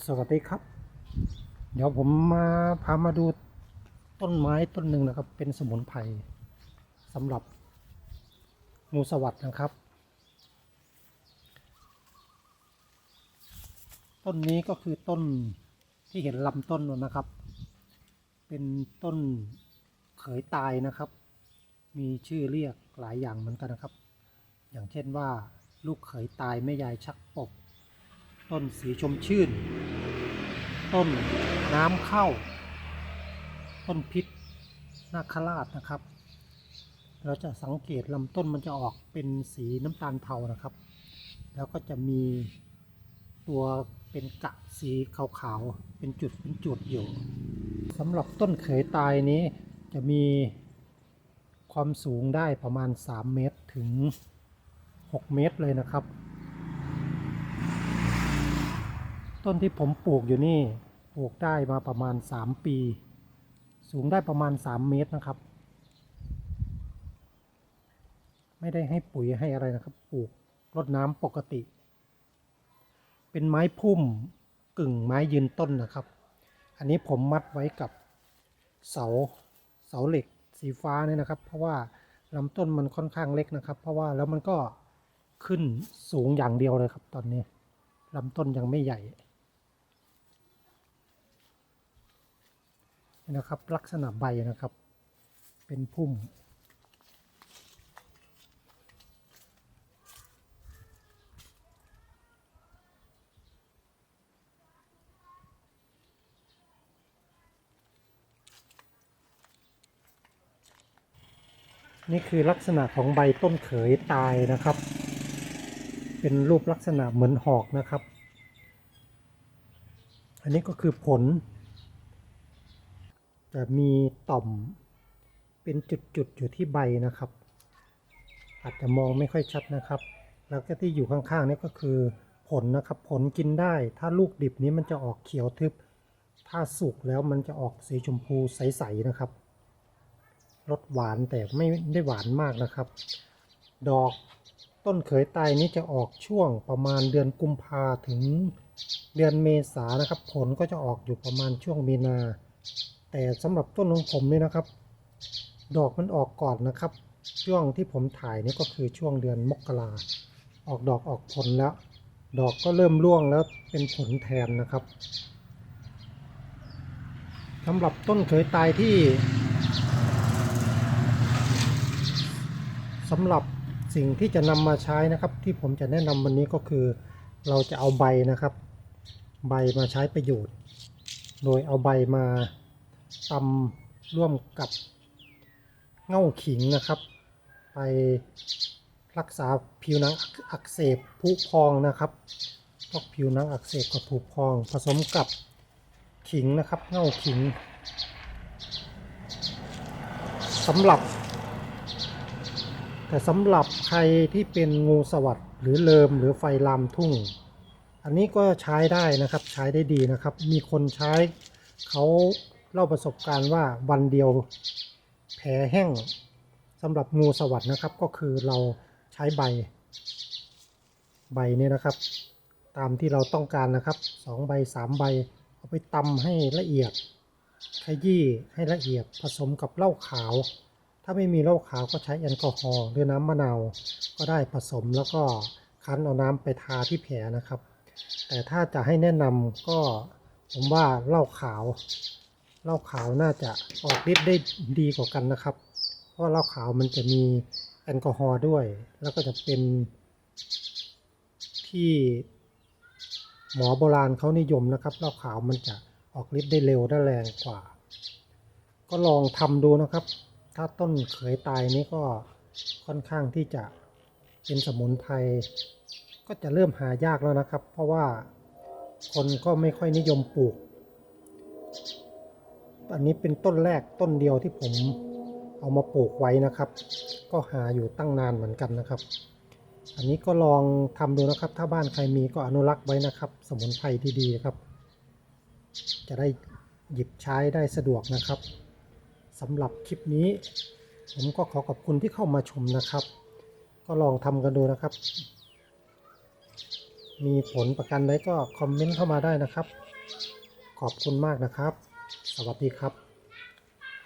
สวัสดีครับ เดี๋ยวผมมาพามาดูต้นไม้ต้นหนึ่งนะครับ เป็นสมุนไพรสำหรับงูสวัสดนะครับ ต้นนี้ก็คือต้นที่เห็นลำต้นนู่นนะครับ เป็นต้นเขยตายนะครับ มีชื่อเรียกหลายอย่างเหมือนกันนะครับ อย่างเช่นว่าลูกเขยตายแม่ยายชักปก ต้นสีชมชื่น ต้นน้ำเข้า ต้นพิษนาคราชนะครับ เราจะสังเกตลำต้นมันจะออกเป็นสีน้ำตาลเทานะครับ แล้วก็จะมีตัวเป็นกะสีขาวๆ เป็นจุดเป็นจุดอยู่สำหรับต้นเขยตายนี้จะมีความสูงได้ประมาณ 3 เมตรถึง 6 เมตรเลยนะครับ ต้นที่ผมปลูกอยู่นี่ปลูกได้มาประมาณ 3 ปี สูงได้ประมาณ 3 เมตรนะครับ ไม่ได้ให้ปุ๋ยให้อะไรนะครับ ปลูกรดน้ำปกติ เป็นไม้พุ่มกึ่งไม้ยืนต้นนะครับ อันนี้ผมมัดไว้กับเสาเสาเหล็กสีฟ้าเนี่ยนะครับ เพราะว่าลำต้นมันค่อนข้างเล็กนะครับ เพราะว่าแล้วมันก็ขึ้นสูงอย่างเดียวเลยครับตอนนี้ลำต้นยังไม่ใหญ่ นะครับ ลักษณะใบนะครับ เป็นพุ่ม นี่คือลักษณะของใบต้นเขยตายนะครับ เป็นรูปลักษณะเหมือนหอกนะครับ อันนี้ก็คือผล จะมีต่อมเป็นจุดๆอยู่ที่ใบนะครับ อาจจะมองไม่ค่อยชัดนะครับ แล้วก็ที่อยู่ข้างๆนี่ก็คือผลนะครับ ผลกินได้ ถ้าลูกดิบนี้มันจะออกเขียวทึบ ถ้าสุกแล้วมันจะออกสีชมพูใสๆนะครับ รสหวานแต่ไม่ได้หวานมากนะครับ ดอกต้นเขยไตนี้จะออกช่วงประมาณเดือนกุมภาถึงเดือนเมษานะครับ ผลก็จะออกอยู่ประมาณช่วงมีนา แต่สำหรับต้นของผมนี่นะครับ ดอกมันออกก่อนนะครับ ช่วงที่ผมถ่ายนี่ก็คือช่วงเดือนมกราออกดอกออกผลแล้ว ดอกก็เริ่มร่วงแล้วเป็นผลแทนนะครับสำหรับต้นเขยตายที่สำหรับสิ่งที่จะนำมาใช้นะครับ ที่ผมจะแนะนำวันนี้ก็คือ เราจะเอาใบนะครับ ใบมาใช้ประโยชน์ โดยเอาใบมา ตำร่วมกับเง่าขิงนะครับ ไปรักษาผิวหนังอักเสบผุพองนะครับพวกผิวหนังอักเสบกับผุพอง ผสมกับขิงนะครับ เง่าขิงสำหรับ แต่สำหรับใครที่เป็นงูสวัสดหรือเลิมหรือไฟลามทุ่ง อันนี้ก็ใช้ได้นะครับใช้ได้ดีนะครับ มีคนใช้เขา เล่าประสบการณ์ว่าวันเดียวแผลแห้งสำหรับงูสวัสดนะครับ ก็คือเราใช้ใบ ใบนี้นะครับ ตามที่เราต้องการนะครับสองใบสามใบ เอาไปตำให้ละเอียดขยี้ให้ละเอียดผสมกับเหล้าขาว ถ้าไม่มีเหล้าขาวก็ใช้แอลกอฮอล์หรือน้ำมะนาวก็ได้ผสมแล้วก็คั้นเอาน้ำไปทาที่แผลนะครับ แต่ถ้าจะให้แนะนำก็ผมว่าเหล้าขาว เหล้าขาวน่าจะออกฤทธิ์ได้ดีกว่ากันนะครับ เพราะเหล้าขาวมันจะมีแอลกอฮอล์ด้วย แล้วก็จะเป็นที่หมอโบราณเขานิยมนะครับเหล้าขาวมันจะออกฤทธิ์ได้เร็วได้แรงกว่า ก็ลองทำดูนะครับ ถ้าต้นเขยตายนี้ก็ค่อนข้างที่จะเป็นสมุนไพรก็จะเริ่มหายากแล้วนะครับ เพราะว่าคนก็ไม่ค่อยนิยมปลูก อันนี้เป็นต้นแรกต้นเดียวที่ผมเอามาปลูกไว้นะครับ ก็หาอยู่ตั้งนานเหมือนกันนะครับ อันนี้ก็ลองทำดูนะครับ ถ้าบ้านใครมีก็อนุรักษ์ไว้นะครับ สมุนไพรที่ดีครับ จะได้หยิบใช้ได้สะดวกนะครับสำหรับคลิปนี้ ผมก็ขอขอบคุณที่เข้ามาชมนะครับ ก็ลองทำกันดูนะครับ มีผลประกันใดก็คอมเมนต์เข้ามาได้นะครับ ขอบคุณมากนะครับ สวัสดีครับ